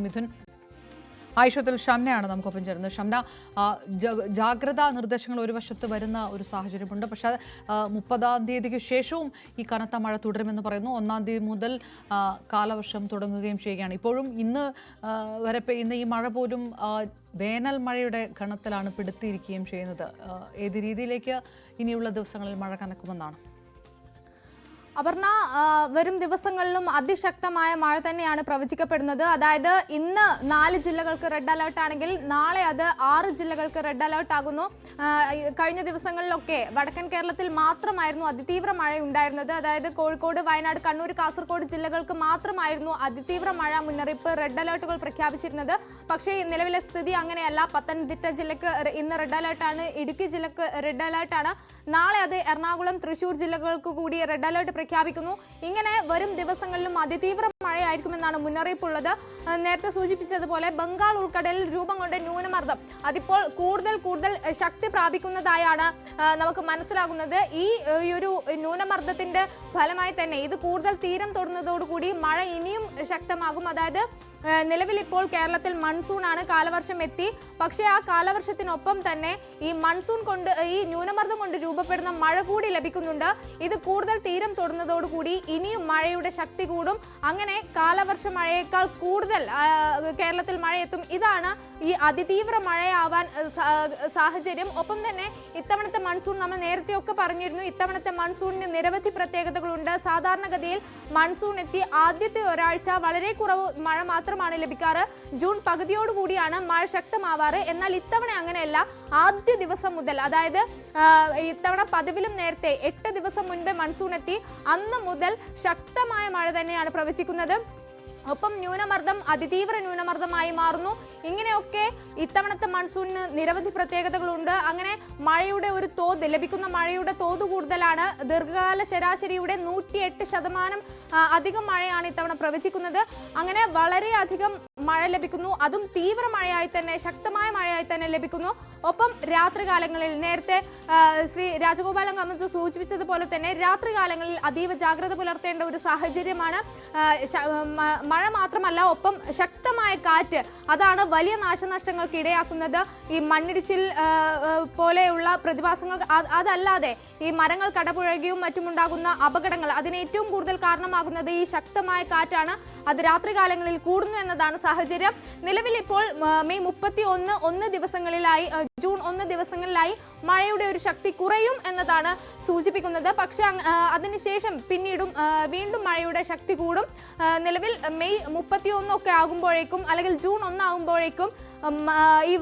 മിഥുൻ. ആയിഷത്തിൽ ഷംനയാണ് നമുക്കൊപ്പം ചേരുന്നത്. ഷംന ജാഗ്രതാ നിർദ്ദേശങ്ങൾ ഒരു വശത്ത് വരുന്ന ഒരു സാഹചര്യമുണ്ട്. പക്ഷേ മുപ്പതാം തീയതിക്ക് ശേഷവും ഈ കനത്ത മഴ തുടരുമെന്ന് പറയുന്നു. ഒന്നാം തീയതി മുതൽ കാലവർഷം തുടങ്ങുകയും ചെയ്യുകയാണ്. ഇപ്പോഴും ഇന്ന് വരെ പെയ്യുന്ന ഈ മഴ പോലും വേനൽ മഴയുടെ ഗണത്തിലാണ് പിടുത്തിയിരിക്കുകയും ചെയ്യുന്നത്. ഏത് രീതിയിലേക്ക് ഇനിയുള്ള ദിവസങ്ങളിൽ മഴ കനക്കുമെന്നാണ്? അപർണ വരും ദിവസങ്ങളിലും അതിശക്തമായ മഴ തന്നെയാണ് പ്രവചിക്കപ്പെടുന്നത്. അതായത് ഇന്ന് നാല് ജില്ലകൾക്ക് റെഡ് അലേർട്ട് ആണെങ്കിൽ നാളെ അത് ആറ് ജില്ലകൾക്ക് റെഡ് അലേർട്ട് ആകുന്നു. കഴിഞ്ഞ ദിവസങ്ങളിലൊക്കെ വടക്കൻ കേരളത്തിൽ മാത്രമായിരുന്നു അതിതീവ്ര മഴ ഉണ്ടായിരുന്നത് അതായത് കോഴിക്കോട് വയനാട് കണ്ണൂർ കാസർഗോഡ് ജില്ലകൾക്ക് മാത്രമായിരുന്നു അതിതീവ്ര മഴ മുന്നറിയിപ്പ് റെഡ് അലേർട്ടുകൾ പ്രഖ്യാപിച്ചിരുന്നത്. പക്ഷേ നിലവിലെ സ്ഥിതി അങ്ങനെയല്ല. പത്തനംതിട്ട ജില്ലക്ക് ഇന്ന് റെഡ് അലേർട്ടാണ് ഇടുക്കി ജില്ലക്ക് റെഡ് അലേർട്ടാണ് നാളെ അത് എറണാകുളം തൃശൂർ ജില്ലകൾക്ക് കൂടി റെഡ് അലേർട്ട് പ്രഖ്യാപിക്കുന്നു. ഇങ്ങനെ വരും ദിവസങ്ങളിലും അതിതീവ്ര മഴയായിരിക്കുമെന്നാണ് മുന്നറിയിപ്പുള്ളത്. നേരത്തെ സൂചിപ്പിച്ചതുപോലെ ബംഗാൾ ഉൾക്കടലിൽ രൂപം കൊണ്ട ന്യൂനമർദ്ദം അതിപ്പോൾ കൂടുതൽ കൂടുതൽ ശക്തി പ്രാപിക്കുന്നതായാണ് നമുക്ക് മനസ്സിലാകുന്നത്. ഈ ഒരു ന്യൂനമർദ്ദത്തിന്റെ ഫലമായി തന്നെ ഇത് കൂടുതൽ തീരം തൊടുന്നതോടുകൂടി മഴ ഇനിയും ശക്തമാകും. അതായത് നിലവിലിപ്പോൾ കേരളത്തിൽ മൺസൂൺ ആണ് കാലവർഷം എത്തി. പക്ഷേ ആ കാലവർഷത്തിനൊപ്പം തന്നെ ഈ മൺസൂൺ കൊണ്ട് ഈ ന്യൂനമർദ്ദം കൊണ്ട് രൂപപ്പെടുന്ന മഴ കൂടി ലഭിക്കുന്നുണ്ട്. ഇത് കൂടുതൽ തീരം തൊടുന്നതോടുകൂടി ഇനിയും മഴയുടെ ശക്തി കൂടും. അങ്ങനെ കാലവർഷ മഴയേക്കാൾ കൂടുതൽ കേരളത്തിൽ മഴയെത്തും. ഇതാണ് ഈ അതിതീവ്ര മഴയാവാൻ സാഹചര്യം. ഒപ്പം തന്നെ ഇത്തവണത്തെ മൺസൂൺ നമ്മൾ നേരത്തെയൊക്കെ പറഞ്ഞിരുന്നു. ഇത്തവണത്തെ മൺസൂണിന് നിരവധി പ്രത്യേകതകളുണ്ട്. സാധാരണഗതിയിൽ മൺസൂൺ എത്തി ആദ്യത്തെ ഒരാഴ്ച വളരെ കുറവ് മഴ മാത്രമാണ് ലഭിക്കാറ്. ജൂൺ പകുതിയോടുകൂടിയാണ് മഴ ശക്തമാവാറ്. എന്നാൽ ഇത്തവണ അങ്ങനെയല്ല. ആദ്യ ദിവസം മുതൽ അതായത് ഇത്തവണ പതിവിലും നേരത്തെ എട്ട് ദിവസം മുൻപേ മൺസൂൺ എത്തി. അന്ന് മുതൽ ശക്തമായ മഴ തന്നെയാണ് പ്രവചിക്കുന്നത്. efendim. ഒപ്പം ന്യൂനമർദ്ദം അതിതീവ്ര ന്യൂനമർദ്ദമായി മാറുന്നു. ഇങ്ങനെയൊക്കെ ഇത്തവണത്തെ മൺസൂണിന് നിരവധി പ്രത്യേകതകളുണ്ട്. അങ്ങനെ മഴയുടെ ഒരു തോത് ലഭിക്കുന്ന മഴയുടെ തോത് കൂടുതലാണ്. ദീർഘകാല ശരാശരിയുടെ നൂറ്റിയെട്ട് ശതമാനം അധികം മഴയാണ് ഇത്തവണ പ്രവചിക്കുന്നത്. അങ്ങനെ വളരെയധികം മഴ ലഭിക്കുന്നു. അതും തീവ്ര മഴയായി തന്നെ ശക്തമായ മഴയായി തന്നെ ലഭിക്കുന്നു. ഒപ്പം രാത്രികാലങ്ങളിൽ നേരത്തെ ശ്രീ രാജഗോപാലൻ കമ്മത്ത് സൂചിപ്പിച്ചതുപോലെ തന്നെ രാത്രികാലങ്ങളിൽ അതീവ ജാഗ്രത പുലർത്തേണ്ട ഒരു സാഹചര്യമാണ് മഴ മാത്രമല്ല ഒപ്പം ശക്തമായ കാറ്റ്. അതാണ് വലിയ നാശനഷ്ടങ്ങൾക്ക് ഇടയാക്കുന്നത്. ഈ മണ്ണിടിച്ചിൽ പോലെയുള്ള പ്രതിഭാസങ്ങൾ അതല്ലാതെ ഈ മരങ്ങൾ കടപുഴകിയും മറ്റുമുണ്ടാകുന്ന അപകടങ്ങൾ അതിന് ഏറ്റവും കൂടുതൽ കാരണമാകുന്നത് ഈ ശക്തമായ കാറ്റാണ്. അത് രാത്രികാലങ്ങളിൽ കൂടുന്നു എന്നതാണ് സാഹചര്യം. നിലവിൽ ഇപ്പോൾ മെയ് മുപ്പത്തി ഒന്ന് ഒന്ന് ദിവസങ്ങളിലായി ജൂൺ ഒന്ന് ദിവസങ്ങളിലായി മഴയുടെ ഒരു ശക്തി കുറയും എന്നതാണ് സൂചിപ്പിക്കുന്നത്. പക്ഷേ അതിനുശേഷം പിന്നീടും വീണ്ടും മഴയുടെ ശക്തി കൂടും. നിലവിൽ മെയ് മുപ്പത്തി ഒന്നൊക്കെ ആകുമ്പോഴേക്കും അല്ലെങ്കിൽ ജൂൺ ഒന്നാകുമ്പോഴേക്കും ഈ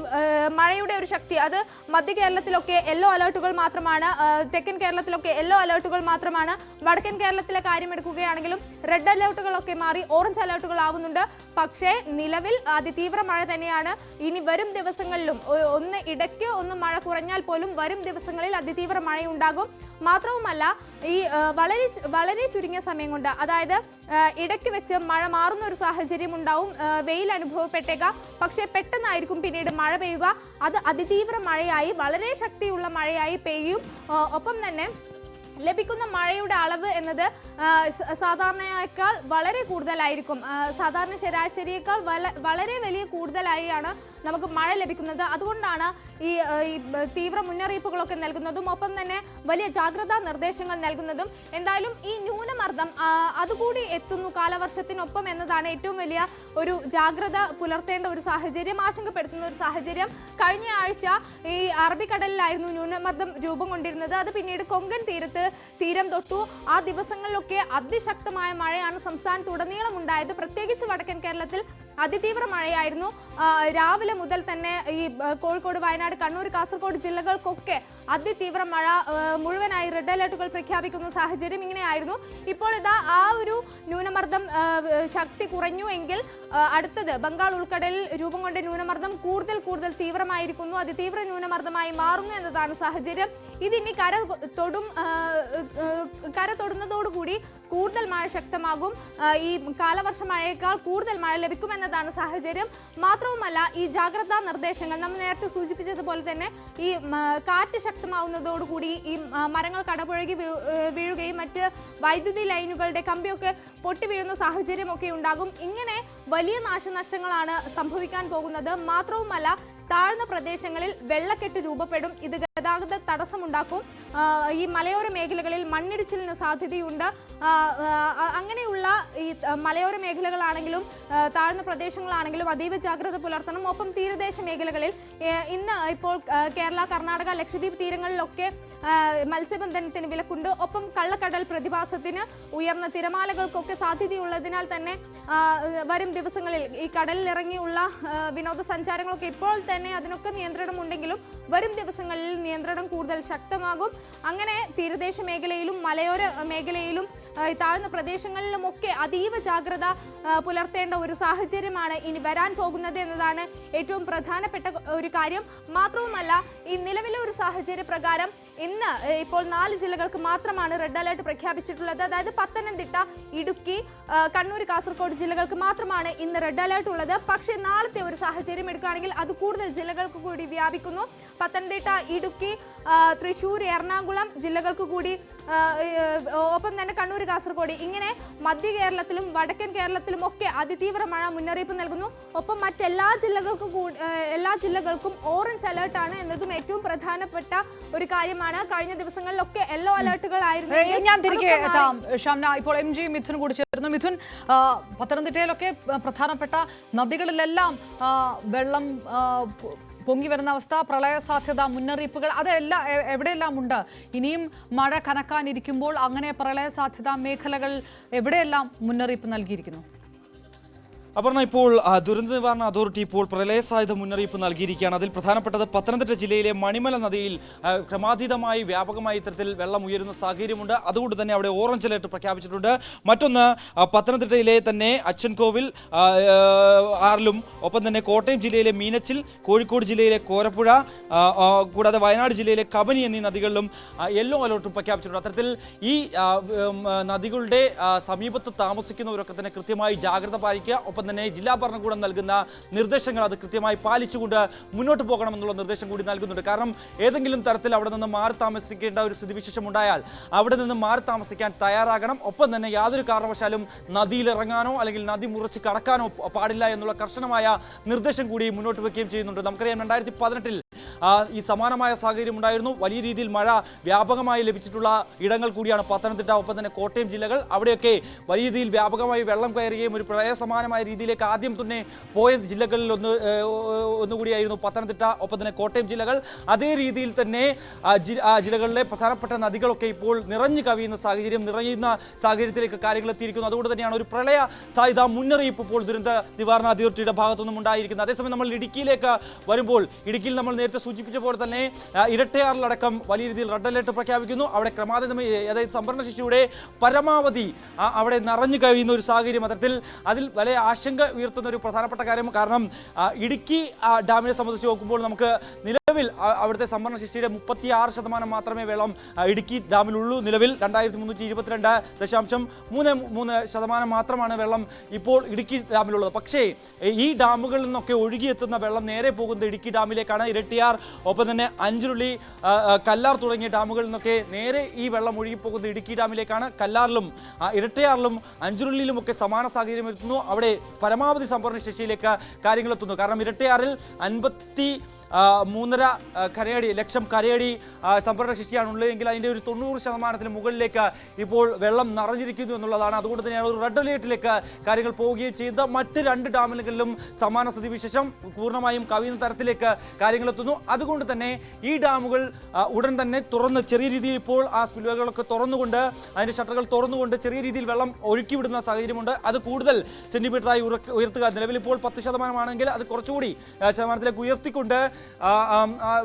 മഴയുടെ ഒരു ശക്തി അത് മധ്യ കേരളത്തിലൊക്കെ യെല്ലോ അലേർട്ടുകൾ മാത്രമാണ് തെക്കൻ കേരളത്തിലൊക്കെ യെല്ലോ അലേർട്ടുകൾ മാത്രമാണ് വടക്കൻ കേരളത്തിലെ കാര്യം എടുക്കുകയാണെങ്കിലും റെഡ് അലേർട്ടുകളൊക്കെ മാറി ഓറഞ്ച് അലേർട്ടുകൾ ആവുന്നുണ്ട്. പക്ഷേ നിലവിൽ അതിതീവ്ര മഴ തന്നെയാണ്. ഇനി വരും ദിവസങ്ങളിലും ഒന്ന് ഇടയ്ക്ക് ഒന്ന് മഴ കുറഞ്ഞാൽ പോലും വരും ദിവസങ്ങളിൽ അതിതീവ്ര മഴയുണ്ടാകും. മാത്രവുമല്ല ഈ വളരെ വളരെ ചുരുങ്ങിയ സമയം കൊണ്ട് അതായത് ഇടയ്ക്ക് വെച്ച് മഴ മാറുന്ന ഒരു സാഹചര്യം ഉണ്ടാവും. വെയിൽ അനുഭവപ്പെട്ടേക്കാം. പക്ഷേ പെട്ടെന്നായിരിക്കും പിന്നീട് മഴ പെയ്യുക. അത് അതിതീവ്ര മഴയായി വളരെ ശക്തിയുള്ള മഴയായി പെയ്യും. ഒപ്പം തന്നെ ലഭിക്കുന്ന മഴയുടെ അളവ് എന്നത് സാധാരണയേക്കാൾ വളരെ കൂടുതലായിരിക്കും. സാധാരണ ശരാശരിയേക്കാൾ വളരെ വലിയ കൂടുതലായാണ് നമുക്ക് മഴ ലഭിക്കുന്നത്. അതുകൊണ്ടാണ് ഈ തീവ്ര മുന്നറിയിപ്പുകളൊക്കെ നൽകുന്നതും ഒപ്പം തന്നെ വലിയ ജാഗ്രതാ നിർദ്ദേശങ്ങൾ നൽകുന്നതും. എന്തായാലും ഈ ന്യൂനമർദ്ദം അതുകൂടി എത്തുന്നു കാലവർഷത്തിനൊപ്പം എന്നതാണ് ഏറ്റവും വലിയ ഒരു ജാഗ്രത പുലർത്തേണ്ട ഒരു സാഹചര്യം ആശങ്കപ്പെടുത്തുന്ന ഒരു സാഹചര്യം. കഴിഞ്ഞ ആഴ്ച ഈ അറബിക്കടലിലായിരുന്നു ന്യൂനമർദ്ദം രൂപം കൊണ്ടിരുന്നത്. അത് പിന്നീട് കൊങ്കൺ തീരത്ത് തീരം തൊട്ടു. ആ ദിവസങ്ങളിലൊക്കെ അതിശക്തമായ മഴയാണ് സംസ്ഥാനത്തുടനീളം ഉണ്ടായത്. പ്രത്യേകിച്ച് വടക്കൻ കേരളത്തിൽ അതിതീവ്ര മഴയായിരുന്നു. രാവിലെ മുതൽ തന്നെ ഈ കോഴിക്കോട് വയനാട് കണ്ണൂർ കാസർഗോഡ് ജില്ലകൾക്കൊക്കെ അതിതീവ്ര മഴ മുഴുവനായി റെഡ് അലേർട്ടുകൾ പ്രഖ്യാപിക്കുന്ന സാഹചര്യം ഇങ്ങനെയായിരുന്നു. ഇപ്പോൾ ഇതാ ആ ഒരു ന്യൂനമർദ്ദം ശക്തി കുറഞ്ഞു എങ്കിൽ അടുത്തത് ബംഗാൾ ഉൾക്കടലിൽ രൂപം കൊണ്ട ന്യൂനമർദ്ദം കൂടുതൽ കൂടുതൽ തീവ്രമായിരിക്കുന്നു. അതിതീവ്ര ന്യൂനമർദ്ദമായി മാറുന്നു എന്നതാണ് സാഹചര്യം. ഇതിനി കര തൊടും കര തൊടുന്നതോടുകൂടി കൂടുതൽ മഴ ശക്തമാകും. ഈ കാലവർഷ മഴയേക്കാൾ കൂടുതൽ മഴ ലഭിക്കുമെന്നതാണ് സാഹചര്യം. മാത്രവുമല്ല ഈ ജാഗ്രതാ നിർദ്ദേശങ്ങൾ നമ്മൾ നേരത്തെ സൂചിപ്പിച്ചതുപോലെ തന്നെ ഈ കാറ്റ് ശക്തമാവുന്നതോടുകൂടി ഈ മരങ്ങൾ കടപുഴകി വീഴുകയും മറ്റ് വൈദ്യുതി ലൈനുകളുടെ കമ്പിയൊക്കെ പൊട്ടി വീഴുന്ന സാഹചര്യമൊക്കെ ഉണ്ടാകും. ഇങ്ങനെ വലിയ നാശനഷ്ടങ്ങളാണ് സംഭവിക്കാൻ പോകുന്നത്. മാത്രവുമല്ല താഴ്ന്ന പ്രദേശങ്ങളിൽ വെള്ളക്കെട്ട് രൂപപ്പെടും. ഇത് ഗതാഗത തടസ്സമുണ്ടാക്കും. ഈ മലയോര മേഖലകളിൽ മണ്ണിടിച്ചിലിന് സാധ്യതയുണ്ട്. അങ്ങനെയുള്ള ഈ മലയോര മേഖലകളാണെങ്കിലും താഴ്ന്ന പ്രദേശങ്ങളാണെങ്കിലും അതീവ ജാഗ്രത പുലർത്തണം. ഒപ്പം തീരദേശ മേഖലകളിൽ ഇന്ന് ഇപ്പോൾ കേരള കർണാടക ലക്ഷദ്വീപ് തീരങ്ങളിലൊക്കെ മത്സ്യബന്ധനത്തിന് വിലക്കുണ്ട്. ഒപ്പം കള്ളക്കടൽ പ്രതിഭാസത്തിന് ഉയർന്ന തിരമാലകൾക്കൊക്കെ സാധ്യതയുള്ളതിനാൽ തന്നെ വരും ദിവസങ്ങളിൽ ഈ ആ, വിനോദസഞ്ചാരങ്ങളൊക്കെ ഇപ്പോൾ തന്നെ അതിനൊക്കെ നിയന്ത്രണമുണ്ടെങ്കിലും വരും ദിവസങ്ങളിൽ നിയന്ത്രണം കൂടുതൽ ശക്തമാകും. അങ്ങനെ തീരദേശ മേഖലയിലും മലയോര മേഖലയിലും താഴ്ന്ന പ്രദേശങ്ങളിലുമൊക്കെ അതീവ ജാഗ്രത പുലർത്തേണ്ട ഒരു സാഹചര്യമാണ് ഇനി വരാൻ പോകുന്നത് എന്നതാണ് ഏറ്റവും പ്രധാനപ്പെട്ട ഒരു കാര്യം. മാത്രവുമല്ല ഈ നിലവിലെ ഒരു സാഹചര്യ പ്രകാരം ഇന്ന് ഇപ്പോൾ നാല് ജില്ലകൾക്ക് മാത്രമാണ് റെഡ് അലേർട്ട് പ്രഖ്യാപിച്ചിട്ടുള്ളത്. അതായത് പത്തനംതിട്ട ഇടുക്കി കണ്ണൂർ കാസർഗോഡ് ജില്ലകൾക്ക് മാത്രമാണ് ഇന്ന് റെഡ് അലേർട്ട് ഉള്ളത്. പക്ഷേ നാളത്തെ ഒരു സാഹചര്യം എടുക്കുകയാണെങ്കിൽ അത് കൂടുതൽ ജില്ലകൾക്ക് കൂടി വ്യാപിക്കുന്നു. പത്തനംതിട്ട ഇടുക്കി ആ, തൃശൂർ എറണാകുളം ജില്ലകൾക്ക് കൂടി ഒപ്പം തന്നെ കണ്ണൂർ കാസർഗോഡ്. ഇങ്ങനെ മധ്യ കേരളത്തിലും വടക്കൻ കേരളത്തിലും ഒക്കെ അതിതീവ്ര മഴ മുന്നറിയിപ്പ് നൽകുന്നു. ഒപ്പം മറ്റെല്ലാ ജില്ലകൾക്കും എല്ലാ ജില്ലകൾക്കും ഓറഞ്ച് അലേർട്ടാണ് എന്നതും ഏറ്റവും പ്രധാനപ്പെട്ട ഒരു കാര്യമാണ്. കഴിഞ്ഞ ദിവസങ്ങളിലൊക്കെ യെല്ലോ അലേർട്ടുകൾ ആയിരുന്നു. ഞാൻ തിരികെ എത്താം. ഷംന ഇപ്പോൾ എം ജി മിഥുൻ കൂടി ചേർന്നു മിഥുൻ ആ, പത്തനംതിട്ടയിലൊക്കെ പ്രധാനപ്പെട്ട നദികളിലെല്ലാം വെള്ളം പൊങ്ങി വരുന്ന അവസ്ഥ പ്രളയ സാധ്യത മുന്നറിയിപ്പുകൾ അതെല്ലാം എവിടെയെല്ലാം ഉണ്ട്? ഇനിയും മഴ കനക്കാനിരിക്കുമ്പോൾ അങ്ങനെ പ്രളയ സാധ്യതാ മേഖലകൾ എവിടെയെല്ലാം മുന്നറിയിപ്പ് നൽകിയിരിക്കുന്നു? അപർണ ഇപ്പോൾ ദുരന്ത നിവാരണ അതോറിറ്റി ഇപ്പോൾ പ്രളയ സാധ്യത മുന്നറിയിപ്പ് നൽകിയിരിക്കുകയാണ്. അതിൽ പ്രധാനപ്പെട്ടത് പത്തനംതിട്ട ജില്ലയിലെ മണിമല നദിയിൽ ക്രമാതീതമായി വ്യാപകമായി ഇത്തരത്തിൽ വെള്ളം ഉയരുന്ന സാഹചര്യമുണ്ട്. അതുകൊണ്ട് തന്നെ അവിടെ ഓറഞ്ച് അലേർട്ട് പ്രഖ്യാപിച്ചിട്ടുണ്ട്. മറ്റൊന്ന് പത്തനംതിട്ടയിലെ തന്നെ അച്ഛൻകോവിൽ ആറിലും ഒപ്പം തന്നെ കോട്ടയം ജില്ലയിലെ മീനച്ചിൽ കോഴിക്കോട് ജില്ലയിലെ കോരപ്പുഴ കൂടാതെ വയനാട് ജില്ലയിലെ കബനി എന്നീ നദികളിലും യെല്ലോ അലേർട്ടും പ്രഖ്യാപിച്ചിട്ടുണ്ട്. അത്തരത്തിൽ ഈ നദികളുടെ സമീപത്ത് താമസിക്കുന്നവരൊക്കെ തന്നെ കൃത്യമായി ജാഗ്രത പാലിക്കുക. ഒപ്പം തന്നെ ജില്ലാ ഭരണകൂടം നൽകുന്ന നിർദ്ദേശങ്ങൾ അത് കൃത്യമായി പാലിച്ചുകൊണ്ട് മുന്നോട്ട് പോകണമെന്നുള്ള നിർദ്ദേശം കൂടി നൽകുന്നുണ്ട്. കാരണം ഏതെങ്കിലും തരത്തിൽ അവിടെ നിന്ന് മാറി താമസിക്കേണ്ട ഒരു സ്ഥിതിവിശേഷം ഉണ്ടായാൽ അവിടെ നിന്ന് മാറി താമസിക്കാൻ തയ്യാറാകണം. ഒപ്പം തന്നെ യാതൊരു കാരണവശാലും നദിയിലിറങ്ങാനോ അല്ലെങ്കിൽ നദി മുറിച്ച് കടക്കാനോ പാടില്ല എന്നുള്ള കർശനമായ നിർദ്ദേശം കൂടി മുന്നോട്ട് വയ്ക്കുകയും ചെയ്യുന്നുണ്ട്. നമുക്കറിയാം രണ്ടായിരത്തി പതിനെട്ടിൽ ഈ സമാനമായ സാഹചര്യം ഉണ്ടായിരുന്നു. വലിയ രീതിയിൽ മഴ വ്യാപകമായി ലഭിച്ചിട്ടുള്ള ഇടങ്ങൾ കൂടിയാണ് പത്തനംതിട്ട ഒപ്പം തന്നെ കോട്ടയം ജില്ലകൾ. അവിടെയൊക്കെ വലിയ രീതിയിൽ വ്യാപകമായി വെള്ളം കയറുകയും ഒരു പ്രളയ സമാനമായ രീതിയിലേക്ക് ആദ്യം തന്നെ പോയ ജില്ലകളിൽ ഒന്ന് ഒന്നുകൂടിയായിരുന്നു പത്തനംതിട്ട ഒപ്പം തന്നെ കോട്ടയം ജില്ലകൾ. അതേ രീതിയിൽ തന്നെ ജില്ലകളിലെ പ്രധാനപ്പെട്ട നദികളൊക്കെ ഇപ്പോൾ നിറഞ്ഞു കവിയുന്ന സാഹചര്യം നിറയുന്ന സാഹചര്യത്തിലേക്ക് കാര്യങ്ങൾ എത്തിയിരിക്കുന്നു. അതുകൊണ്ട് തന്നെയാണ് ഒരു പ്രളയ സാധ്യത മുന്നറിയിപ്പ് ഇപ്പോൾ ദുരന്ത നിവാരണ അതോറിറ്റിയുടെ ഭാഗത്തുനിന്നും ഉണ്ടായിരിക്കുന്നത്. അതേസമയം നമ്മൾ ഇടുക്കിയിലേക്ക് വരുമ്പോൾ ഇടുക്കിയിൽ നമ്മൾ നേരത്തെ സൂചിപ്പിച്ച പോലെ തന്നെ ഇരട്ടയാറിലടക്കം വലിയ രീതിയിൽ റെഡ് അലേർട്ട് പ്രഖ്യാപിക്കുന്നു. അവിടെ ക്രമാതീതമായി അതായത് സംഭരണ ശിശുവിടെ പരമാവധി അവിടെ നിറഞ്ഞു കഴിയുന്ന ഒരു സാഹചര്യം അത്തരത്തിൽ അതിൽ വലിയ ആശങ്ക ഉയർത്തുന്ന ഒരു പ്രധാനപ്പെട്ട കാര്യം. കാരണം ഇടുക്കി ഡാമിനെ സംബന്ധിച്ച് നോക്കുമ്പോൾ നമുക്ക് നിലവിൽ അവിടുത്തെ സംഭരണ ശേഷിയുടെ മുപ്പത്തി ആറ് ശതമാനം മാത്രമേ വെള്ളം ഇടുക്കി ഡാമിലുള്ളൂ. നിലവിൽ രണ്ടായിരത്തി മുന്നൂറ്റി ഇരുപത്തിരണ്ട് ദശാംശം മൂന്ന് മൂന്ന് ശതമാനം മാത്രമാണ് വെള്ളം ഇപ്പോൾ ഇടുക്കി ഡാമിലുള്ളത്. പക്ഷേ ഈ ഡാമുകളിൽ നിന്നൊക്കെ ഒഴുകിയെത്തുന്ന വെള്ളം നേരെ പോകുന്നത് ഇടുക്കി ഡാമിലേക്കാണ്. ഇരട്ടിയാർ ഒപ്പം തന്നെ അഞ്ചുരുളി കല്ലാർ തുടങ്ങിയ ഡാമുകളിൽ നിന്നൊക്കെ നേരെ ഈ വെള്ളം ഒഴുകിപ്പോകുന്നത് ഇടുക്കി ഡാമിലേക്കാണ്. കല്ലാറിലും ഇരട്ടയാറിലും അഞ്ചുരുളിയിലും ഒക്കെ സമാന സാഹചര്യം എത്തുന്നു. അവിടെ പരമാവധി സംഭരണ ശേഷിയിലേക്ക് കാര്യങ്ങൾ എത്തുന്നു കാരണം ഇരട്ടയാറിൽ അൻപത്തി മൂന്നര കരയടി ലക്ഷം കരയടി സംഭരണ ശേഷിയാണ് ഉള്ളതെങ്കിൽ അതിന്റെ ഒരു തൊണ്ണൂറ് ശതമാനത്തിന് മുകളിലേക്ക് ഇപ്പോൾ വെള്ളം നിറഞ്ഞിരിക്കുന്നു എന്നുള്ളതാണ്. അതുകൊണ്ട് തന്നെയാണ് ഒരു റെഡ് അലേർട്ടിലേക്ക് കാര്യങ്ങൾ പോവുകയും ചെയ്യുന്നത്. മറ്റ് രണ്ട് ഡാമുകളിലും സമാന സ്ഥിതിവിശേഷം പൂർണമായും കവിയുന്ന തരത്തിലേക്ക് കാര്യങ്ങൾ എത്തുന്നു. അതുകൊണ്ട് തന്നെ ഈ ഡാമുകൾ ഉടൻ തന്നെ തുറന്ന് ചെറിയ രീതിയിൽ ഇപ്പോൾ ആ സ്പിൽവേകളൊക്കെ തുറന്നുകൊണ്ട് അതിന്റെ ഷട്ടറുകൾ തുറന്നുകൊണ്ട് ചെറിയ രീതിയിൽ വെള്ളം ഒഴുക്കി വിടുന്ന സാഹചര്യമുണ്ട്. അത് കൂടുതൽ സെന്റിമീറ്ററായി ഉയർത്തുക. നിലവിൽ ഇപ്പോൾ പത്ത് ശതമാനമാണെങ്കിൽ അത് കുറച്ചുകൂടി ശതമാനത്തിലേക്ക് ഉയർത്തിക്കൊണ്ട്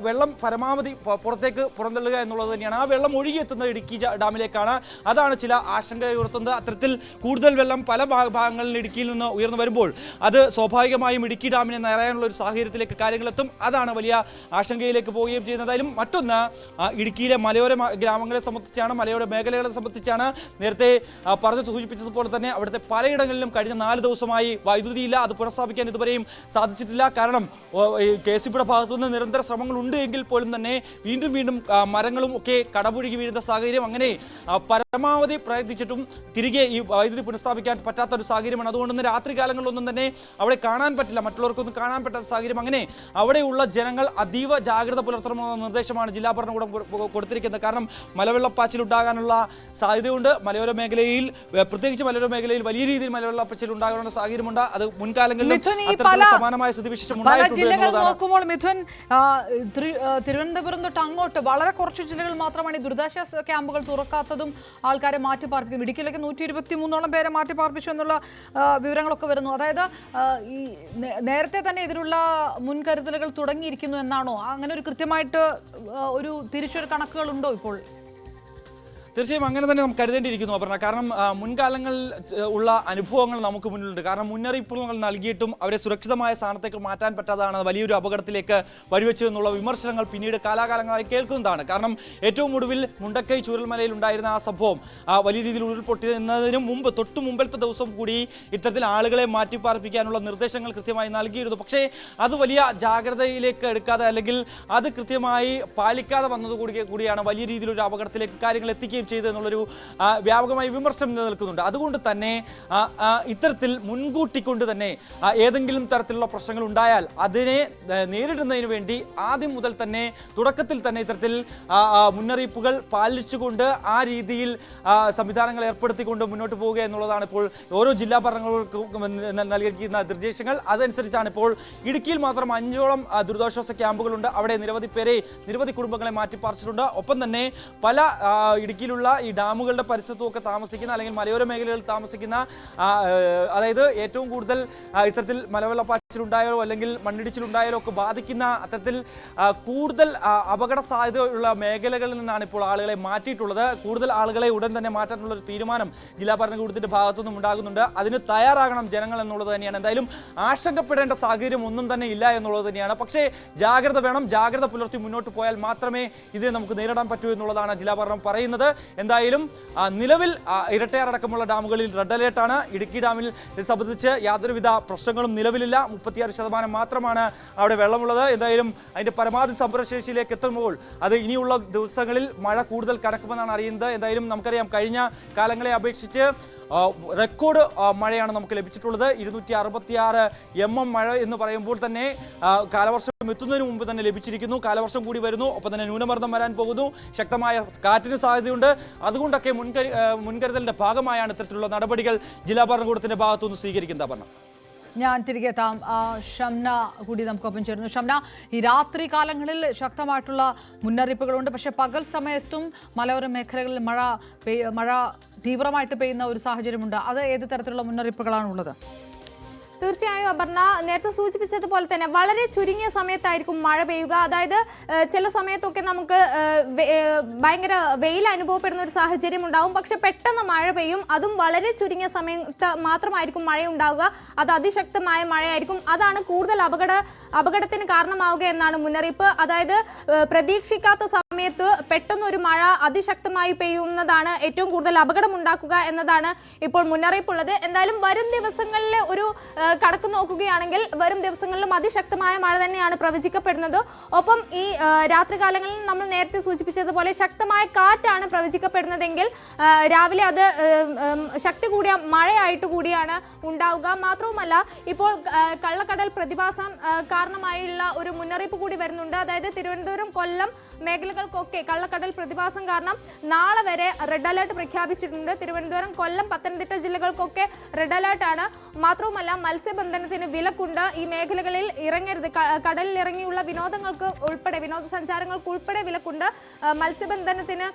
വെള്ളം പരമാവധി പുറത്തേക്ക് പുറന്തള്ളുക എന്നുള്ളത് തന്നെയാണ്. ആ വെള്ളം ഒഴുകിയെത്തുന്നത് ഇടുക്കി ഡാമിലേക്കാണ്. അതാണ് ചില ആശങ്ക ഉയർത്തുന്നത്. അത്തരത്തിൽ കൂടുതൽ വെള്ളം പല ഭാഗങ്ങളിൽ ഇടുക്കിയിൽ നിന്ന് ഉയർന്നു വരുമ്പോൾ അത് സ്വാഭാവികമായും ഇടുക്കി ഡാമിനെ നിറയാനുള്ള ഒരു സാഹചര്യത്തിലേക്ക് കാര്യങ്ങളെത്തും. അതാണ് വലിയ ആശങ്കയിലേക്ക് പോവുകയും ചെയ്യുന്നതായാലും മറ്റൊന്ന് ഇടുക്കിയിലെ മലയോര ഗ്രാമങ്ങളെ സംബന്ധിച്ചാണ് മലയോര മേഖലകളെ സംബന്ധിച്ചാണ് നേരത്തെ പറഞ്ഞു സൂചിപ്പിച്ചതുപോലെ തന്നെ അവിടുത്തെ പലയിടങ്ങളിലും കഴിഞ്ഞ നാല് ദിവസമായി വൈദ്യുതിയില്ല അത് പുനഃസ്ഥാപിക്കാൻ ഇതുവരെയും സാധിച്ചിട്ടില്ല. കാരണം കെ സി ഭാഗത്തുനിന്ന് നിരന്തര ശ്രമങ്ങൾ ഉണ്ട് എങ്കിൽ പോലും തന്നെ വീണ്ടും വീണ്ടും മരങ്ങളും ഒക്കെ കടപുഴുകി വീഴുന്ന സാഹചര്യം അങ്ങനെ പരമാവധി പ്രയത്നിച്ചിട്ടും തിരികെ ഈ വൈദ്യുതി പുനഃസ്ഥാപിക്കാൻ പറ്റാത്ത ഒരു സാഹചര്യമാണ്. അതുകൊണ്ട് തന്നെ രാത്രി കാലങ്ങളിലൊന്നും തന്നെ അവിടെ കാണാൻ പറ്റില്ല. മറ്റുള്ളവർക്കൊന്നും കാണാൻ പറ്റാത്ത സാഹചര്യം. അങ്ങനെ അവിടെയുള്ള ജനങ്ങൾ അതീവ ജാഗ്രത പുലർത്തണമെന്ന നിർദ്ദേശമാണ് ജില്ലാ ഭരണകൂടം കൊടുത്തിരിക്കുന്നത്. കാരണം മലവെള്ളപ്പാച്ചിൽ ഉണ്ടാകാനുള്ള സാധ്യതയുണ്ട്. മലയോര മേഖലയിൽ പ്രത്യേകിച്ച് മലയോര മേഖലയിൽ വലിയ രീതിയിൽ മലവെള്ളപ്പാച്ചിൽ ഉണ്ടാകാനുള്ള സാഹചര്യമുണ്ട്. അത് മുൻകാലങ്ങളിൽ സമാനമായ സ്ഥിതിവിശേഷം നോക്കുമ്പോൾ മിഥുൻ തിരുവനന്തപുരം തൊട്ട് അങ്ങോട്ട് വളരെ കുറച്ച് ജില്ലകൾ മാത്രമാണ് ഈ ദുരിതാശ്വാസ ക്യാമ്പുകൾ തുറക്കാത്തതും ആൾക്കാരെ മാറ്റി പാർപ്പിക്കും ഇടുക്കിയിലേക്ക് നൂറ്റി ഇരുപത്തി മൂന്നോളം പേരെ മാറ്റി പാർപ്പിച്ചു എന്നുള്ള വിവരങ്ങളൊക്കെ വരുന്നു. അതായത് ഈ നേരത്തെ തന്നെ ഇതിനുള്ള മുൻകരുതലുകൾ തുടങ്ങിയിരിക്കുന്നു എന്നാണോ? അങ്ങനെ ഒരു കൃത്യമായിട്ട് ഒരു തിരിച്ചൊരു കണക്കുകൾ ഉണ്ടോ ഇപ്പോൾ? തീർച്ചയായും അങ്ങനെ തന്നെ നമുക്ക് കരുതേണ്ടിയിരിക്കുന്നു അപർണ. കാരണം മുൻകാലങ്ങളിൽ ഉള്ള അനുഭവങ്ങൾ നമുക്ക് മുന്നിലുണ്ട്. കാരണം മുന്നറിയിപ്പുകൾ നൽകിയിട്ടും അവരെ സുരക്ഷിതമായ സ്ഥാനത്തേക്ക് മാറ്റാൻ പറ്റാതാണ് വലിയൊരു അപകടത്തിലേക്ക് വഴിവെച്ചതെന്നുള്ള വിമർശനങ്ങൾ പിന്നീട് കാലാകാലങ്ങളായി കേൾക്കുന്നതാണ്. കാരണം ഏറ്റവും ഒടുവിൽ മുണ്ടക്കൈ ചൂരൽമലയിൽ ഉണ്ടായിരുന്ന ആ സംഭവം ആ, വലിയ രീതിയിൽ ഉരുൾപൊട്ടി എന്നതിനു മുമ്പ് തൊട്ടു മുമ്പത്തെ ദിവസം കൂടി ഇത്തരത്തിൽ ആളുകളെ മാറ്റിപ്പാർപ്പിക്കാനുള്ള നിർദ്ദേശങ്ങൾ കൃത്യമായി നൽകിയിരുന്നു. പക്ഷേ അത് വലിയ ജാഗ്രതയിലേക്ക് എടുക്കാതെ അല്ലെങ്കിൽ അത് കൃത്യമായി പാലിക്കാതെ വന്നത് കൂടി കൂടിയാണ് വലിയ രീതിയിലൊരു അപകടത്തിലേക്ക് കാര്യങ്ങൾ എത്തിക്കുകയും ചെയ്തു എന്നുള്ളൊരു വ്യാപകമായ വിമർശനം നിലനിൽക്കുന്നുണ്ട്. അതുകൊണ്ട് തന്നെ ഇത്തരത്തിൽ മുൻകൂട്ടിക്കൊണ്ട് തന്നെ ഏതെങ്കിലും തരത്തിലുള്ള പ്രശ്നങ്ങൾ ഉണ്ടായാൽ അതിനെ നേരിടുന്നതിന് വേണ്ടി ആദ്യം മുതൽ തന്നെ തുടക്കത്തിൽ തന്നെ ഇത്തരത്തിൽ മുന്നറിയിപ്പുകൾ പാലിച്ചുകൊണ്ട് ആ രീതിയിൽ സംവിധാനങ്ങൾ ഏർപ്പെടുത്തിക്കൊണ്ട് മുന്നോട്ട് പോവുക എന്നുള്ളതാണ് ഇപ്പോൾ ഓരോ ജില്ലാ ഭരണങ്ങൾക്കും നൽകിയിരിക്കുന്ന നിർദ്ദേശങ്ങൾ. അതനുസരിച്ചാണ് ഇപ്പോൾ ഇടുക്കിയിൽ മാത്രം അഞ്ചോളം ദുരിതാശ്വാസ ക്യാമ്പുകളുണ്ട്. അവിടെ നിരവധി പേരെ നിരവധി കുടുംബങ്ങളെ മാറ്റിപ്പാർച്ചിട്ടുണ്ട്. ഒപ്പം തന്നെ പല ആ, ഇടുക്കിയിലുള്ള ഈ ഡാമുകളുടെ പരിസരത്തുമൊക്കെ താമസിക്കുന്ന അല്ലെങ്കിൽ മലയോര മേഖലകളിൽ താമസിക്കുന്ന അതായത് ഏറ്റവും കൂടുതൽ ഇത്തരത്തിൽ ഇത്തരത്തിൽ മലവെള്ളപ്പാച്ചിലുണ്ടായാലോ അല്ലെങ്കിൽ മണ്ണിടിച്ചിലുണ്ടായാലോ ഒക്കെ ബാധിക്കുന്ന അത്തരത്തിൽ കൂടുതൽ അപകട സാധ്യതയുള്ള മേഖലകളിൽ നിന്നാണ് ഇപ്പോൾ ആളുകളെ മാറ്റിയിട്ടുള്ളത്. കൂടുതൽ ആളുകളെ ഉടൻ തന്നെ മാറ്റാനുള്ള ഒരു തീരുമാനം ജില്ലാ ഭരണകൂടത്തിന്റെ ഭാഗത്തുനിന്നും ഉണ്ടാകുന്നുണ്ട്. അതിന് തയ്യാറാകണം ജനങ്ങൾ എന്നുള്ളത് തന്നെയാണ്. എന്തായാലും ആശങ്കപ്പെടേണ്ട സാഹചര്യം ഒന്നും തന്നെ ഇല്ല എന്നുള്ളത് തന്നെയാണ്. പക്ഷേ ജാഗ്രത വേണം. ജാഗ്രത പുലർത്തി മുന്നോട്ട് പോയാൽ മാത്രമേ ഇതിനെ നമുക്ക് നേരിടാൻ പറ്റൂ എന്നുള്ളതാണ് ജില്ലാ ഭരണം പറയുന്നത്. എന്തായാലും നിലവിൽ ഇരട്ടയാറടക്കമുള്ള ഡാമുകളിൽ റെഡ് അലേർട്ടാണ്. ഇടുക്കി ഡാമിൽ സംബന്ധിച്ച് യാതൊരുവിധ പ്രശ്നങ്ങളും നിലവിലില്ല. മുപ്പത്തിയാറ് ശതമാനം മാത്രമാണ് അവിടെ വെള്ളമുള്ളത്. എന്തായാലും അതിന്റെ പരമാവധി സംഭരണശേഷിയിലേക്ക് എത്തുമ്പോൾ അത് ഇനിയുള്ള ദിവസങ്ങളിൽ മഴ കൂടുതൽ കടക്കുമെന്നാണ് അറിയുന്നത്. എന്തായാലും നമുക്കറിയാം കഴിഞ്ഞ കാലങ്ങളെ അപേക്ഷിച്ച് റെക്കോർഡ് മഴയാണ് നമുക്ക് ലഭിച്ചിട്ടുള്ളത്. ഇരുന്നൂറ്റി അറുപത്തിയാറ് എം എം മഴ എന്ന് പറയുമ്പോൾ തന്നെ കാലവർഷം എത്തുന്നതിന് മുമ്പ് തന്നെ ലഭിച്ചിരിക്കുന്നു. കാലവർഷം കൂടി വരുന്നു. ഒപ്പം തന്നെ ന്യൂനമർദ്ദം വരാൻ പോകുന്നു. ശക്തമായ കാറ്റിന് സാധ്യതയുണ്ട്. അതുകൊണ്ടൊക്കെ മുൻകരു മുൻകരുതലിന്റെ ഭാഗമായാണ് ഇത്തരത്തിലുള്ള നടപടികൾ ജില്ലാ ഭരണകൂടത്തിന്റെ ഭാഗത്തുനിന്ന് സ്വീകരിക്കുന്നത് പറഞ്ഞത് ഞാൻ തിരികെ എത്താം. ഷംന കൂടി നമുക്കൊപ്പം ചേരുന്നു. ഷംന ഈ രാത്രി കാലങ്ങളിൽ ശക്തമായിട്ടുള്ള മുന്നറിയിപ്പുകളുണ്ട്. പക്ഷേ പകൽ സമയത്തും മലയോര മേഖലകളിൽ മഴ മഴ തീവ്രമായിട്ട് പെയ്യുന്ന ഒരു സാഹചര്യമുണ്ട്. അത് ഏത് തരത്തിലുള്ള മുന്നറിയിപ്പുകളാണ് ഉള്ളത് തീർച്ചയായും അപർണ നേരത്തെ സൂചിപ്പിച്ചതുപോലെ തന്നെ വളരെ ചുരുങ്ങിയ സമയത്തായിരിക്കും മഴ പെയ്യുക. അതായത് ചില സമയത്തൊക്കെ നമുക്ക് ഭയങ്കര വെയിൽ അനുഭവപ്പെടുന്ന ഒരു സാഹചര്യം ഉണ്ടാവും. പക്ഷെ പെട്ടെന്ന് മഴ പെയ്യും. അതും വളരെ ചുരുങ്ങിയ സമയത്ത് മാത്രമായിരിക്കും മഴ ഉണ്ടാവുക അത് അതിശക്തമായ മഴയായിരിക്കും. അതാണ് കൂടുതൽ അപകട അപകടത്തിന് കാരണമാവുക എന്നാണ് മുന്നറിയിപ്പ്. അതായത് പ്രതീക്ഷിക്കാത്ത സമയത്ത് പെട്ടെന്ന് ഒരു മഴ അതിശക്തമായി പെയ്യുന്നതാണ് ഏറ്റവും കൂടുതൽ അപകടം ഉണ്ടാക്കുക എന്നതാണ് ഇപ്പോൾ മുന്നറിയിപ്പുള്ളത്. എന്തായാലും വരും ദിവസങ്ങളിലെ ഒരു ഏഹ്, കണക്ക് നോക്കുകയാണെങ്കിൽ വരും ദിവസങ്ങളിലും അതിശക്തമായ മഴ തന്നെയാണ് പ്രവചിക്കപ്പെടുന്നത്. ഒപ്പം ഈ രാത്രികാലങ്ങളിൽ നമ്മൾ നേരത്തെ സൂചിപ്പിച്ചതുപോലെ ശക്തമായ കാറ്റാണ് പ്രവചിക്കപ്പെടുന്നതെങ്കിൽ രാവിലെ അത് ശക്തി കൂടിയ മഴയായിട്ട് കൂടിയാണ് ഉണ്ടാവുക. മാത്രവുമല്ല ഇപ്പോൾ കള്ളക്കടൽ പ്രതിഭാസം കാരണമായുള്ള ഒരു മുന്നറിയിപ്പ് കൂടി വരുന്നുണ്ട്. അതായത് തിരുവനന്തപുരം കൊല്ലം മേഖലകൾക്കൊക്കെ കള്ളക്കടൽ പ്രതിഭാസം കാരണം നാളെ വരെ റെഡ് അലേർട്ട് പ്രഖ്യാപിച്ചിട്ടുണ്ട്. തിരുവനന്തപുരം കൊല്ലം പത്തനംതിട്ട ജില്ലകൾക്കൊക്കെ റെഡ് അലേർട്ടാണ്. മാത്രവുമല്ല മത്സ്യബന്ധനത്തിന് വിലക്കുണ്ട്. ഈ മേഖലകളിൽ ഇറങ്ങരുത്. കടലിൽ ഇറങ്ങിയുള്ള വിനോദങ്ങൾക്ക് ഉൾപ്പെടെ വിനോദസഞ്ചാരങ്ങൾക്ക് ഉൾപ്പെടെ വിലക്കുണ്ട്. മത്സ്യബന്ധനത്തിന്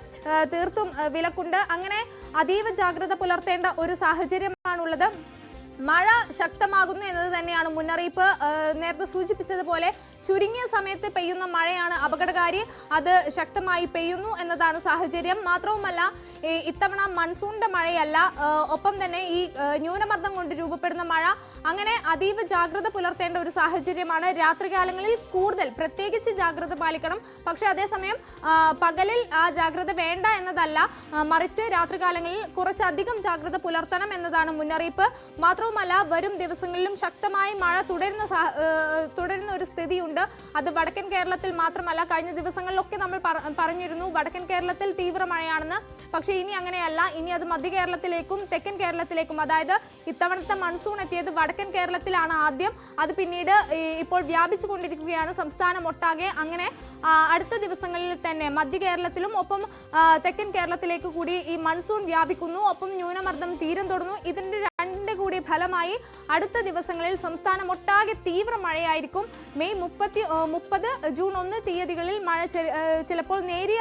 തീർത്തും വിലക്കുണ്ട്. അങ്ങനെ അതീവ ജാഗ്രത പുലർത്തേണ്ട ഒരു സാഹചര്യമാണുള്ളത്. മഴ ശക്തമാകുന്നു എന്നത് തന്നെയാണ് മുന്നറിയിപ്പ്. നേരത്തെ സൂചിപ്പിച്ചതുപോലെ ചുരുങ്ങിയ സമയത്ത് പെയ്യുന്ന മഴയാണ് അപകടകാരി. അത് ശക്തമായി പെയ്യുന്നു എന്നതാണ് സാഹചര്യം. മാത്രവുമല്ല ഇത്തവണ മൺസൂണിന്റെ മഴയല്ല ഒപ്പം തന്നെ ഈ ന്യൂനമർദ്ദം കൊണ്ട് രൂപപ്പെടുന്ന മഴ. അങ്ങനെ അതീവ ജാഗ്രത പുലർത്തേണ്ട ഒരു സാഹചര്യമാണ് രാത്രികാലങ്ങളിൽ കൂടുതൽ. പ്രത്യേകിച്ച് ജാഗ്രത പാലിക്കണം. പക്ഷെ അതേസമയം പകലിൽ ആ ജാഗ്രത വേണ്ട എന്നതല്ല മറിച്ച് രാത്രികാലങ്ങളിൽ കുറച്ചധികം ജാഗ്രത പുലർത്തണം എന്നതാണ് മുന്നറിയിപ്പ്. മാത്രം മാത്രവുമല്ല വരും ദിവസങ്ങളിലും ശക്തമായി മഴ തുടരുന്ന തുടരുന്ന ഒരു സ്ഥിതിയുണ്ട്. അത് വടക്കൻ കേരളത്തിൽ മാത്രമല്ല കഴിഞ്ഞ ദിവസങ്ങളിലൊക്കെ നമ്മൾ പറ- പറഞ്ഞിരുന്നു വടക്കൻ കേരളത്തിൽ തീവ്ര മഴയാണെന്ന്. പക്ഷേ ഇനി അങ്ങനെയല്ല. ഇനി അത് മധ്യ കേരളത്തിലേക്കും തെക്കൻ കേരളത്തിലേക്കും അതായത് ഇത്തവണത്തെ മൺസൂൺ എത്തിയത് വടക്കൻ കേരളത്തിലാണ് ആദ്യം. അത് പിന്നീട് ഇപ്പോൾ വ്യാപിച്ചു കൊണ്ടിരിക്കുകയാണ് സംസ്ഥാനം ഒട്ടാകെ. അങ്ങനെ അടുത്ത ദിവസങ്ങളിൽ തന്നെ മധ്യ കേരളത്തിലും ഒപ്പം തെക്കൻ കേരളത്തിലേക്ക് കൂടി ഈ മൺസൂൺ വ്യാപിക്കുന്നു. ഒപ്പം ന്യൂനമർദ്ദം തീരം ഇതിന്റെ രണ്ട് കൂടി ഫലമായി അടുത്ത ദിവസങ്ങളിൽ സംസ്ഥാനം ഒട്ടാകെ തീവ്ര മഴയായിരിക്കും. മെയ് മുപ്പത്തി മുപ്പത് ജൂൺ ഒന്ന് തീയതികളിൽ മഴ ചിലപ്പോൾ നേരിയ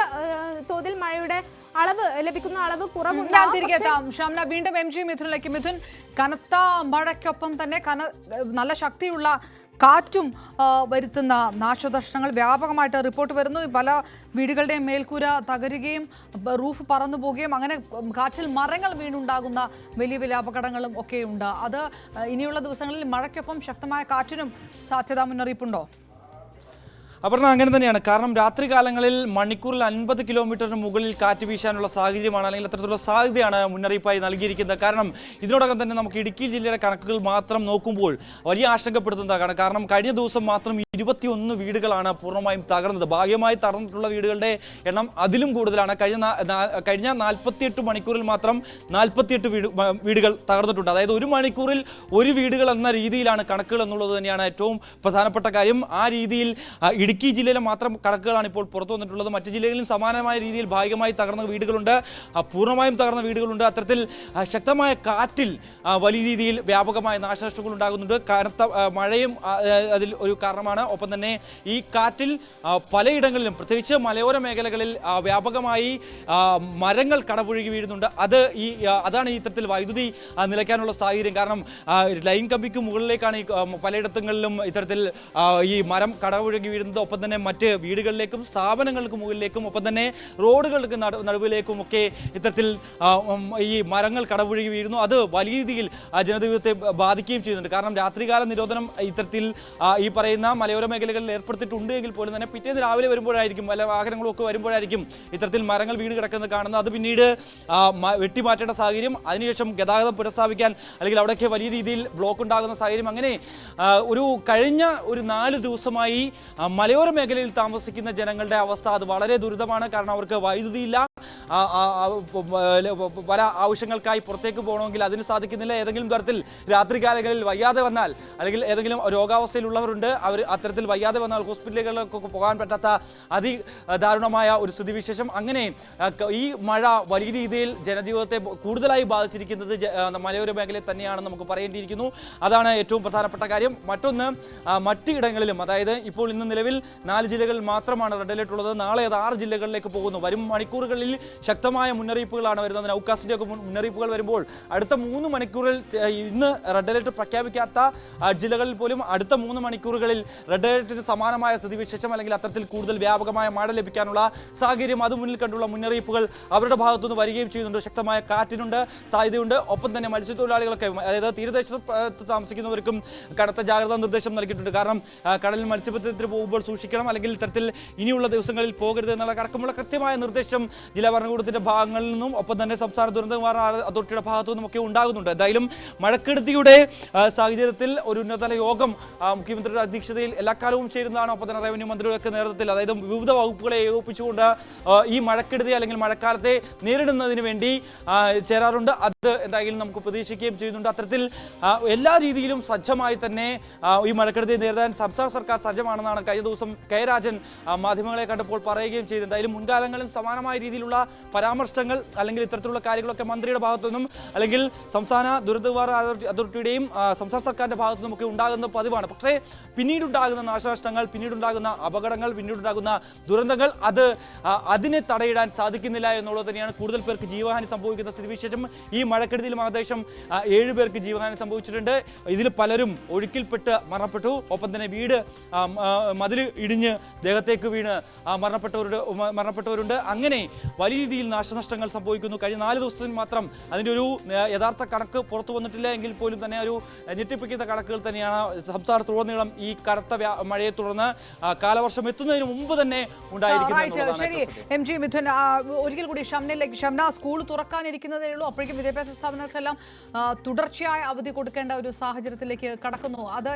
തോതിൽ മഴയുടെ അളവ് ലഭിക്കുന്ന അളവ് കുറവുണ്ടാകും തിരികെ എത്താം ഷംന വീണ്ടും എം ജി മിഥുനിലേക്ക്. മിഥുൻ കനത്ത മഴയ്ക്കൊപ്പം തന്നെ കന നല്ല ശക്തിയുള്ള കാറ്റും വരുത്തുന്ന നാശനഷ്ടങ്ങൾ വ്യാപകമായിട്ട് റിപ്പോർട്ട് വരുന്നു. പല വീടുകളുടെയും മേൽക്കൂര തകരുകയും റൂഫ് പറന്നു പോവുകയും അങ്ങനെ കാറ്റിൽ മരങ്ങൾ വീണുണ്ടാകുന്ന വലിയ വലിയ അപകടങ്ങളും ഒക്കെയുണ്ട്. അത് ഇനിയുള്ള ദിവസങ്ങളിൽ മഴയ്ക്കൊപ്പം ശക്തമായ കാറ്റിനും സാധ്യതാ മുന്നറിയിപ്പുണ്ടോ? അപർണ അങ്ങനെ തന്നെയാണ്. കാരണം രാത്രി കാലങ്ങളിൽ മണിക്കൂറിൽ അൻപത് കിലോമീറ്ററിന് മുകളിൽ കാറ്റ് വീശാനുള്ള സാഹചര്യമാണ് അല്ലെങ്കിൽ അത്തരത്തിലുള്ള സാധ്യതയാണ് മുന്നറിയിപ്പായി നൽകിയിരിക്കുന്നത്. കാരണം ഇതിനോടകം തന്നെ നമുക്ക് ഇടുക്കി ജില്ലയുടെ കണക്കുകൾ മാത്രം നോക്കുമ്പോൾ വലിയ ആശങ്കപ്പെടുത്തുന്നതാണ്. കാരണം കഴിഞ്ഞ ദിവസം മാത്രം ഇരുപത്തിയൊന്ന് വീടുകളാണ് പൂർണമായും തകർന്നത്. ഭാഗ്യമായി തകർന്നിട്ടുള്ള വീടുകളുടെ എണ്ണം അതിലും കൂടുതലാണ്. കഴിഞ്ഞ കഴിഞ്ഞ നാൽപ്പത്തിയെട്ട് മണിക്കൂറിൽ മാത്രം നാൽപ്പത്തിയെട്ട് വീട് വീടുകൾ തകർന്നിട്ടുണ്ട്. അതായത് ഒരു മണിക്കൂറിൽ ഒരു വീടുകൾ എന്ന രീതിയിലാണ് കണക്കുകൾ എന്നുള്ളത് തന്നെയാണ് ഏറ്റവും പ്രധാനപ്പെട്ട കാര്യം. ആ രീതിയിൽ ആ, ഇടുക്കി ജില്ലയിലെ മാത്രം കണക്കുകളാണ് ഇപ്പോൾ പുറത്തു വന്നിട്ടുള്ളത്. മറ്റ് ജില്ലകളിലും സമാനമായ രീതിയിൽ ഭാഗികമായി തകർന്ന വീടുകളുണ്ട്. പൂർണമായും തകർന്ന വീടുകളുണ്ട്. അത്തരത്തിൽ ശക്തമായ കാറ്റിൽ വലിയ രീതിയിൽ വ്യാപകമായ നാശനഷ്ടങ്ങൾ ഉണ്ടാകുന്നുണ്ട്. കനത്ത മഴയും അതിൽ ഒരു കാരണമാണ്. ഒപ്പം തന്നെ ഈ കാറ്റിൽ പലയിടങ്ങളിലും പ്രത്യേകിച്ച് മലയോര മേഖലകളിൽ വ്യാപകമായി മരങ്ങൾ കടപുഴകി വീഴുന്നുണ്ട്. അത് ഈ അതാണ് ഇത്തരത്തിൽ വൈദ്യുതി നിലയ്ക്കാനുള്ള സാഹചര്യം. കാരണം ലൈൻ കമ്പിക്ക് മുകളിലേക്കാണ് ഈ പലയിടത്തുകളിലും ഇത്തരത്തിൽ ഈ മരം കടപുഴകി വീഴുന്നത്. ഒപ്പം തന്നെ മറ്റ് വീടുകളിലേക്കും സ്ഥാപനങ്ങൾക്ക് മുകളിലേക്കും ഒപ്പം തന്നെ റോഡുകൾക്ക് നടുവിലേക്കും ഒക്കെ ഇത്തരത്തിൽ ഈ മരങ്ങൾ കടപുഴകി വീഴുന്നു. അത് വലിയ രീതിയിൽ ജനജീവിതത്തെ ബാധിക്കുകയും ചെയ്യുന്നുണ്ട്. കാരണം രാത്രികാല നിരോധനം ഇത്തരത്തിൽ ഈ പറയുന്ന മലയോര മേഖലകളിൽ ഏർപ്പെടുത്തിയിട്ടുണ്ട് എങ്കിൽ പോലും തന്നെ പിറ്റേന്ന് രാവിലെ വരുമ്പോഴായിരിക്കും വല്ല വാഹനങ്ങളും ഒക്കെ വരുമ്പോഴായിരിക്കും ഇത്തരത്തിൽ മരങ്ങൾ വീണ് കിടക്കുന്നത് കാണുന്നത്. അത് പിന്നീട് വെട്ടിമാറ്റേണ്ട സാഹചര്യം അതിനുശേഷം ഗതാഗതം പുനഃസ്ഥാപിക്കാൻ അല്ലെങ്കിൽ അവിടെയൊക്കെ വലിയ രീതിയിൽ ബ്ലോക്ക് ഉണ്ടാകുന്ന സാഹചര്യം. അങ്ങനെ ഒരു കഴിഞ്ഞ ഒരു നാല് ദിവസമായി ആ, മലയോര മേഖലയിൽ താമസിക്കുന്ന ജനങ്ങളുടെ അവസ്ഥ അത് വളരെ ദുരിതമാണ്. കാരണം അവർക്ക് വൈദ്യുതിയില്ല പല ആവശ്യങ്ങൾക്കായി പുറത്തേക്ക് പോകണമെങ്കിൽ അതിന് സാധിക്കുന്നില്ല. ഏതെങ്കിലും തരത്തിൽ രാത്രികാലങ്ങളിൽ വയ്യാതെ വന്നാൽ അല്ലെങ്കിൽ ഏതെങ്കിലും രോഗാവസ്ഥയിലുള്ളവരുണ്ട് അവർ അത്തരത്തിൽ വയ്യാതെ വന്നാൽ ഹോസ്പിറ്റലുകളിലൊക്കെ പോകാൻ പറ്റാത്ത അതി ദാരുണമായ ഒരു സ്ഥിതിവിശേഷം. അങ്ങനെ ഈ മഴ വലിയ രീതിയിൽ ജനജീവിതത്തെ കൂടുതലായി ബാധിച്ചിരിക്കുന്നത് മലയോര മേഖലയിൽ തന്നെയാണെന്ന് നമുക്ക് പറയേണ്ടിയിരിക്കുന്നു. അതാണ് ഏറ്റവും പ്രധാനപ്പെട്ട കാര്യം. മറ്റൊന്ന് മറ്റു മറ്റ് ഇടങ്ങളിലും അതായത് ഇപ്പോൾ ഇന്ന് നിലവിൽ നാല് ജില്ലകളിൽ മാത്രമാണ് റെഡ് അലേർട്ട് ഉള്ളത് നാളെ അത് ആറ് ജില്ലകളിലേക്ക് പോകുന്നു. വരും മണിക്കൂറുകളിൽ ശക്തമായ മുന്നറിയിപ്പുകളാണ് വരുന്നത്. നൗകാസിന്റെ ഒക്കെ മുന്നറിയിപ്പുകൾ വരുമ്പോൾ അടുത്ത മൂന്ന് മണിക്കൂറിൽ ഇന്ന് റെഡ് അലർട്ട് പ്രഖ്യാപിക്കാത്ത ജില്ലകളിൽ പോലും അടുത്ത മൂന്ന് മണിക്കൂറുകളിൽ റെഡ് അലർട്ടിന് സമാനമായ സ്ഥിതിവിശേഷം അല്ലെങ്കിൽ അത്തരത്തിൽ കൂടുതൽ വ്യാപകമായ മഴ ലഭിക്കാനുള്ള സാഹചര്യം അത് മുന്നിൽ കണ്ടുള്ള മുന്നറിയിപ്പുകൾ അവരുടെ ഭാഗത്തുനിന്ന് വരികയും ചെയ്യുന്നുണ്ട്. ശക്തമായ കാറ്റിനുണ്ട് സാധ്യതയുണ്ട്. ഒപ്പം തന്നെ മത്സ്യത്തൊഴിലാളികളൊക്കെ അതായത് തീരദേശത്ത് താമസിക്കുന്നവർക്കും കടുത്ത ജാഗ്രതാ നിർദ്ദേശം നൽകിയിട്ടുണ്ട്. കാരണം കടലിൽ മത്സ്യബന്ധനത്തിന് പോകുമ്പോൾ സൂക്ഷിക്കണം അല്ലെങ്കിൽ ഇത്തരത്തിൽ ഇനിയുള്ള ദിവസങ്ങളിൽ പോകരുത് എന്നുള്ള കടക്കമുള്ള കൃത്യമായ നിർദ്ദേശം ജില്ലാ ഭരണകൂടത്തിന്റെ ഭാഗങ്ങളിൽ നിന്നും ഒപ്പം തന്നെ സംസ്ഥാന ദുരന്ത നിവാരണ അതോറിറ്റിയുടെ ഭാഗത്തു നിന്നും ഒക്കെ ഉണ്ടാകുന്നുണ്ട്. എന്തായാലും മഴക്കെടുതിയുടെ സാഹചര്യത്തിൽ ഒരു ഉന്നതതല യോഗം മുഖ്യമന്ത്രിയുടെ അധ്യക്ഷതയിൽ എല്ലാ കാലവും ചേരുന്നതാണ്. ഒപ്പം തന്നെ റവന്യൂ മന്ത്രിയുടെയൊക്കെ നേതൃത്വത്തിൽ അതായത് വിവിധ വകുപ്പുകളെ ഏകോപിപ്പിച്ചുകൊണ്ട് ഈ മഴക്കെടുതി അല്ലെങ്കിൽ മഴക്കാലത്തെ നേരിടുന്നതിന് വേണ്ടി ചേരാറുണ്ട്. അത് എന്തായാലും നമുക്ക് പ്രതീക്ഷിക്കുകയും ചെയ്യുന്നുണ്ട്. അത്തരത്തിൽ എല്ലാ രീതിയിലും സജ്ജമായി തന്നെ ഈ മഴക്കെടുതി നേരിടാൻ സംസ്ഥാന സർക്കാർ സജ്ജമാണെന്നാണ് കഴിഞ്ഞ ദിവസം കെ രാജൻ മാധ്യമങ്ങളെ കണ്ടപ്പോൾ പറയുകയും ചെയ്തത് എന്തായാലും മുൻകാലങ്ങളും സമാനമായ രീതിയിലുള്ള പരാമർശങ്ങൾ അല്ലെങ്കിൽ ഇത്തരത്തിലുള്ള കാര്യങ്ങളൊക്കെ മന്ത്രിയുടെ ഭാഗത്തു നിന്നും അല്ലെങ്കിൽ സംസ്ഥാന ദുരന്ത നിവാരണ അതോറിറ്റിയുടെയും സംസ്ഥാന സർക്കാരിന്റെ ഭാഗത്തു ഒക്കെ ഉണ്ടാകുന്ന പതിവാണ്. പക്ഷേ പിന്നീടുണ്ടാകുന്ന നാശനഷ്ടങ്ങൾ പിന്നീടുണ്ടാകുന്ന അപകടങ്ങൾ പിന്നീടുണ്ടാകുന്ന ദുരന്തങ്ങൾ അത് അതിനെ തടയിടാൻ സാധിക്കുന്നില്ല എന്നുള്ളത് തന്നെയാണ് കൂടുതൽ പേർക്ക് ജീവഹാനി സംഭവിക്കുന്ന സ്ഥിതിവിശേഷം. ഈ മഴക്കെടുതിയിലും ഏകദേശം ഏഴ് പേർക്ക് ജീവഹാനി സംഭവിച്ചിട്ടുണ്ട്. ഇതിൽ പലരും ഒഴുക്കിൽപ്പെട്ട് മരണപ്പെട്ടു. ഒപ്പം തന്നെ വീട് മതിൽ ഇടിഞ്ഞ് ദേഹത്തേക്ക് വീണ് മരണപ്പെട്ടവരുടെ മരണപ്പെട്ടവരുണ്ട്. അങ്ങനെ വലിയ രീതിയിൽ നാശനഷ്ടങ്ങൾ സംഭവിക്കുന്നു. കഴിഞ്ഞ നാല് ദിവസത്തിന് മാത്രം അതിന്റെ ഒരു യഥാർത്ഥ കണക്ക് പുറത്തു വന്നിട്ടില്ല. എങ്കിൽ പോലും തന്നെ ഒരു ഞെട്ടിപ്പിക്കുന്ന കണക്കുകൾ തന്നെയാണ് സംസ്ഥാനത്തുടനീളം ഈ കടുത്ത മഴയെ തുടർന്ന് കാലവർഷം എത്തുന്നതിന് മുമ്പ് തന്നെ ഉണ്ടായിരിക്കുന്നത് മിഥുൻ ഒരിക്കൽ കൂടി ഷംനയിലേക്ക് ഷംന സ്കൂൾ തുറക്കാനിരിക്കുന്നതേ ഉള്ളൂ. അപ്പോഴേക്കും വിദ്യാഭ്യാസ സ്ഥാപനങ്ങൾക്കെല്ലാം തുടർച്ചയായ അവധി കൊടുക്കേണ്ട ഒരു സാഹചര്യത്തിലേക്ക് കടക്കുന്നു. അത്